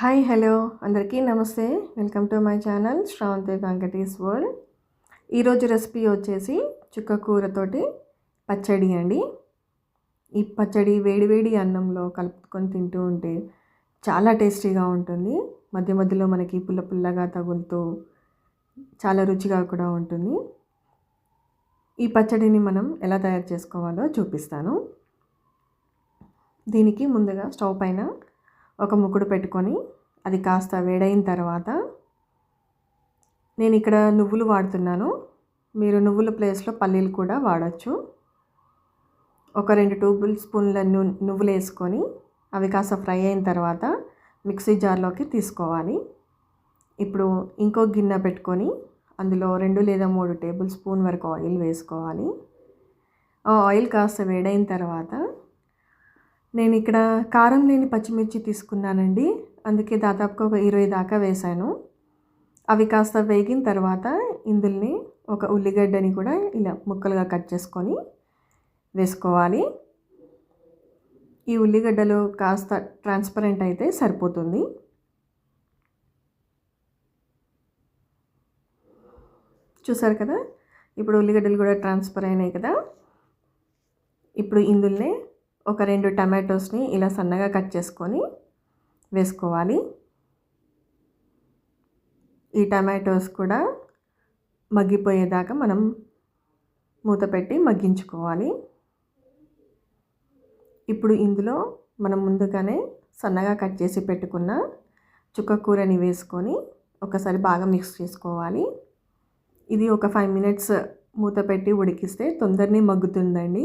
Hi hello. అందరికీ namaste. Welcome to my channel Shravanthi Venkatesh world. ఈరోజు recipe వచ్చేసి చుక్క కూరతోటి పచ్చడి అండి. ఈ పచ్చడి వేడివేడి అన్నంలో కలుపుకొని తింటూ ఉంటే చాలా టేస్టీగా ఉంటుంది. మధ్య మధ్యలో మనకి పుల్ల పుల్లగా తగులుతూ చాలా రుచిగా కూడా ఉంటుంది. ఈ పచ్చడిని మనం ఎలా తయారు చేసుకోవాలో చూపిస్తాను. దీనికి ముందుగా స్టవ్ పైన ఒక ముక్కుడు పెట్టుకొని అది కాస్త వేడైన తర్వాత నేను ఇక్కడ నువ్వులు వాడుతున్నాను. మీరు నువ్వుల ప్లేస్లో పల్లీలు కూడా వాడచ్చు. ఒక రెండు టేబుల్ స్పూన్ల ను నువ్వులు వేసుకొని అవి కాస్త ఫ్రై అయిన తర్వాత మిక్సీ జార్లోకి తీసుకోవాలి. ఇప్పుడు ఇంకో గిన్నె పెట్టుకొని అందులో రెండు లేదా మూడు టేబుల్ స్పూన్ వరకు ఆయిల్ వేసుకోవాలి. ఆ ఆయిల్ కాస్త వేడైన తర్వాత నేను ఇక్కడ కారం లేని పచ్చిమిర్చి తీసుకున్నానండి. అందుకే దాదాపుగా ఒక ఇరవై దాకా వేశాను. అవి కాస్త వేగిన తర్వాత ఇందుల్ని ఒక ఉల్లిగడ్డని కూడా ఇలా ముక్కలుగా కట్ చేసుకొని వేసుకోవాలి. ఈ ఉల్లిగడ్డలు కాస్త ట్రాన్స్పరెంట్ అయితే సరిపోతుంది. చూసారు కదా? ఇప్పుడు ఉల్లిగడ్డలు కూడా ట్రాన్స్ఫర్ అయినాయి కదా? ఇప్పుడు ఇందులోనే ఒక రెండు టమాటోస్ని ఇలా సన్నగా కట్ చేసుకొని వేసుకోవాలి. ఈ టమాటోస్ కూడా మగ్గిపోయేదాకా మనం మూత పెట్టి మగ్గించుకోవాలి. ఇప్పుడు ఇందులో మనం ముందుగానే సన్నగా కట్ చేసి పెట్టుకున్న చుక్క కూరని వేసుకొని ఒకసారి బాగా మిక్స్ చేసుకోవాలి. ఇది ఒక ఫైవ్ మినిట్స్ మూత పెట్టి ఉడికిస్తే తొందరనే మగ్గుతుందండి.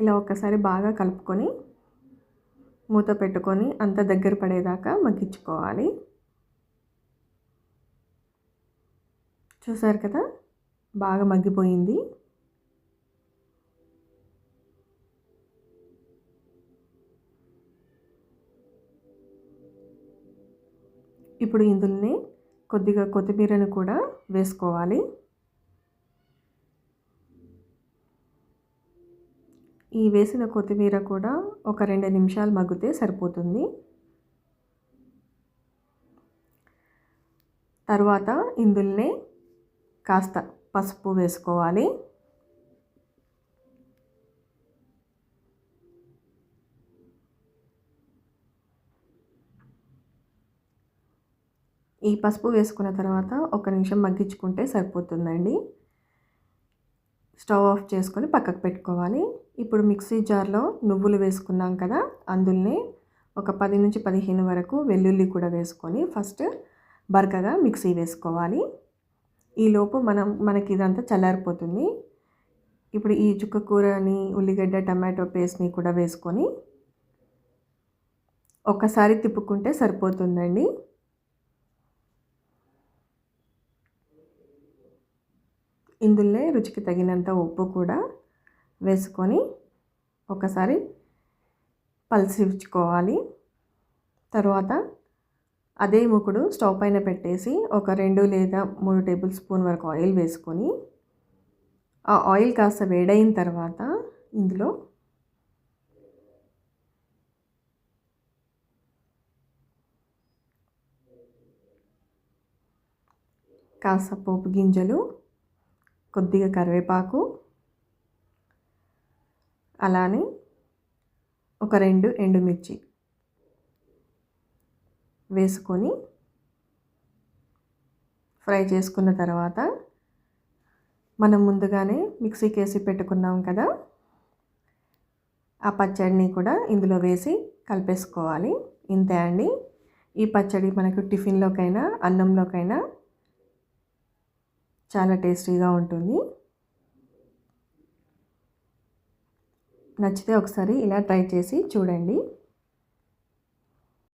ఇలా ఒక్కసారి బాగా కలుపుకొని మూత పెట్టుకొని అంత దగ్గర పడేదాకా మగ్గించుకోవాలి. చూసారు కదా? బాగా మగ్గిపోయింది. ఇప్పుడు ఇందులోనే కొద్దిగా కొత్తిమీరను కూడా వేసుకోవాలి. ఈ వేసిన కొత్తిమీర కూడా ఒక రెండు నిమిషాలు మగ్గితే సరిపోతుంది. తర్వాత ఇందులోనే కాస్త పసుపు వేసుకోవాలి. ఈ పసుపు వేసుకున్న తర్వాత ఒక నిమిషం మగ్గించుకుంటే సరిపోతుందండి. స్టవ్ ఆఫ్ చేసుకొని పక్కకు పెట్టుకోవాలి. ఇప్పుడు మిక్సీ జార్లో నువ్వులు వేసుకున్నాం కదా అందులోనే ఒక పది నుంచి పదిహేను వరకు వెల్లుల్లి కూడా వేసుకొని ఫస్ట్ బరకగా మిక్సీ వేసుకోవాలి. ఈలోపు మనం మనకి ఇదంతా చల్లారిపోతుంది. ఇప్పుడు ఈ చుక్క కూరని ఉల్లిగడ్డ టమాటో పేస్ట్ని కూడా వేసుకొని ఒక్కసారి తిప్పుకుంటే సరిపోతుందండి. ఇందులో రుచికి తగినంత ఉప్పు కూడా వేసుకొని ఒకసారి పలిసిచ్చుకోవాలి తర్వాత అదే ముకుడు స్టవ్ పైన పెట్టేసి ఒక రెండు లేదా మూడు టేబుల్ స్పూన్ వరకు ఆయిల్ వేసుకొని ఆ ఆయిల్ కాస్త వేడైన తర్వాత ఇందులో కాస్త పోపు గింజలు కొద్దిగా కరివేపాకు అలానే ఒక రెండు ఎండుమిర్చి వేసుకొని ఫ్రై చేసుకున్న తర్వాత మనం ముందుగానే మిక్సీకి వేసి పెట్టుకున్నాం కదా ఆ పచ్చడిని కూడా ఇందులో వేసి కలిపేసుకోవాలి. ఇంతే అండి. ఈ పచ్చడి మనకు టిఫిన్లోకైనా అన్నంలోకైనా చాలా టేస్టీగా ఉంటుంది. నచ్చితే ఒకసారి ఇలా ట్రై చేసి చూడండి.